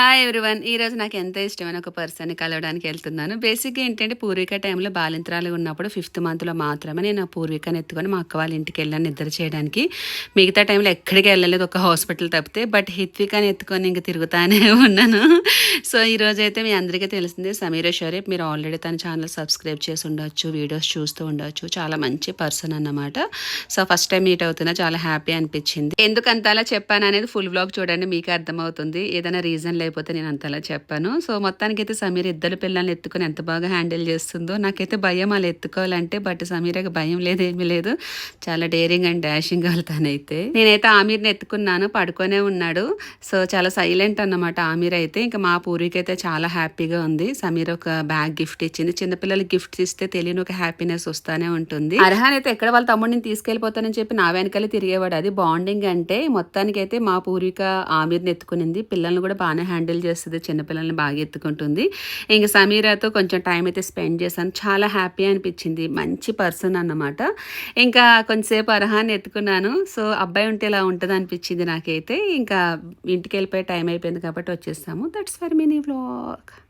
Hi everyone ఈరోజు నాకు ఎంత ఇష్టమైన ఒక పర్సన్ని కలవడానికి వెళ్తున్నాను. బేసిక్గా ఏంటంటే పూర్విక టైంలో బాలింతరాలు ఉన్నప్పుడు ఫిఫ్త్ మంత్లో మాత్రమే నేను ఆ ఎత్తుకొని మా అక్క వాళ్ళ ఇంటికి వెళ్ళాను నిద్ర చేయడానికి. మిగతా టైంలో ఎక్కడికి వెళ్ళలేదు ఒక హాస్పిటల్ తప్పితే బట్ హిత్వికని ఎత్తుకొని ఇంక తిరుగుతానే ఉన్నాను. సో ఈరోజు అయితే మీ అందరికీ తెలిసిందే సమీర షరీఫ్ మీరు ఆల్రెడీ తన ఛానల్ సబ్స్క్రైబ్ చేసి ఉండొచ్చు వీడియోస్ చూస్తూ ఉండొచ్చు. చాలా మంచి పర్సన్ అన్నమాట. సో ఫస్ట్ టైం మీట్ అవుతున్నా చాలా హ్యాపీ అనిపించింది. ఎందుకంత అలా చెప్పాను అనేది ఫుల్ బ్లాగ్ చూడండి మీకు అర్థమవుతుంది. ఏదైనా రీజన్ అయిపోతే నేను అంతలా చెప్పాను. సో మొత్తానికి అయితే సమీర్ ఇద్దరు పిల్లల్ని ఎత్తుకొని ఎంత బాగా హ్యాండిల్ చేస్తుందో నాకైతే భయం అలా ఎత్తుకోవాలంటే బట్ సమీరకి భయం లేదు ఏమీ లేదు. చాలా డేరింగ్ అండ్ డాషింగ్ వెళ్తానైతే నేనైతే ఆమీర్ని ఎత్తుకున్నాను పడుకొనే ఉన్నాడు. సో చాలా సైలెంట్ అన్నమాట ఆమీర్ అయితే. ఇంకా మా పూర్వీకి అయితే చాలా హ్యాపీగా ఉంది. సమీర్ ఒక బ్యాగ్ గిఫ్ట్ ఇచ్చింది. చిన్నపిల్లలకి గిఫ్ట్స్ ఇస్తే తెలియని ఒక హ్యాపీనెస్ వస్తానే ఉంటుంది. అర్హాన్ అయితే ఎక్కడ వాళ్ళ తమ్ముడిని తీసుకెళ్ళిపోతానని చెప్పి నా వెనకాలే తిరిగేవాడు. అది బాండింగ్ అంటే మొత్తానికి అయితే మా పూర్వీక ఆమీర్ని ఎత్తుకునింది. పిల్లల్ని కూడా బాగానే హ్యాండిల్ చేస్తుంది చిన్నపిల్లల్ని బాగా ఎత్తుకుంటుంది. ఇంకా సమీరాతో కొంచెం టైం అయితే స్పెండ్ చేశాను. చాలా హ్యాపీ అనిపించింది. మంచి పర్సన్ అన్నమాట. ఇంకా కొంతసేపు అర్హాన్ని ఎత్తుకున్నాను. సో అబ్బాయి ఉంటే ఇలా ఉంటుంది అనిపించింది నాకైతే. ఇంకా ఇంటికి వెళ్ళిపోయే టైం అయిపోయింది కాబట్టి వచ్చేస్తాము. That's for mini vlog